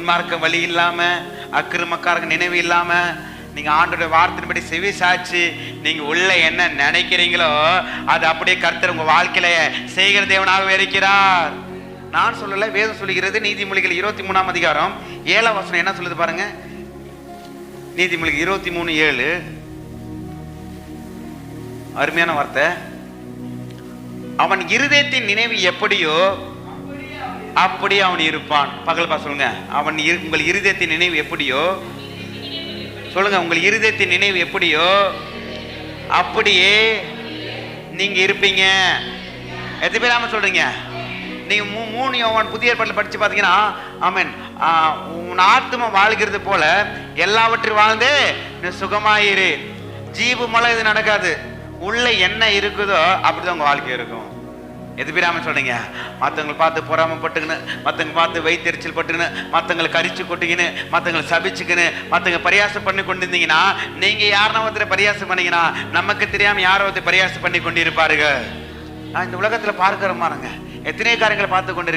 துன்மார்க்க வழி இல்லாம அக்கிரமக்காரங்க நினைவு இல்லாம நீங்க ஆண்டோட வார்த்தையின்படி செவி சாச்சு நீங்க உள்ள என்ன நினைக்கிறீங்களோ அது அப்படியே கர்த்தர் உங்க வாழ்க்கையில செய்கிற தேவனாக இருக்கிறார். நான் சொல்லல வேதம் சொல்லுகிறது நீதிமொழிகள் இருபத்தி மூணாம் அதிகாரம் ஏழாம் வசனம் என்ன சொல்லுது பாருங்க? நீதிமொழி இருபத்தி மூணு ஏழு. அருமையான வார்த்தை. அவன் இருதயத்தின் நினைவு எப்படியோ அப்படியே அவன் இருப்பான். பகல் பா சொல்லுங்க. அவன் இரு- உங்கள் இருதயத்தின் நினைவு எப்படியோ சொல்லுங்க உங்கள் இருதயத்தின் நினைவு எப்படியோ அப்படியே நீங்க இருப்பீங்க. எத்தனை பேர் ஆமா சொல்றீங்க? நீங்க மூ மூணு யோவான் புதிய ஏற்பாட்டில் படிச்சு பார்த்தீங்கன்னா ஆமீன். உன் ஆத்மா வாழ்கிறது போல எல்லாவற்றையும் வாழ்ந்து நீ சுகமாயிரு. ஜீவு மலை இது நடக்காது. உள்ள என்ன இருக்குதோ அப்படிதான் உங்க வாழ்க்கை இருக்கும். எது பேராம சொல்றீங்க? மற்றவங்களை பார்த்து பொறாமப்பட்டுக்கின்னு மற்றவங்க பார்த்து வயிற்றுச்சல் பட்டுக்கின்னு மற்றவங்களை கரிச்சு கொட்டிக்கின்னு மற்றவங்களை சபிச்சுக்கின்னு மற்றவங்க பரியாசம் பண்ணி கொண்டு இருந்தீங்கன்னா நீங்க யாருன்னா ஒருத்தர் பரியாசம் பண்ணீங்கன்னா நமக்கு தெரியாம யாரோ ஒருத்தர் பரியாசம் பண்ணி கொண்டு இருப்பாருங்க நான் இந்த உலகத்துல பார்க்கிற மாறங்க எத்தனை காரியங்களை பார்த்து கொண்டு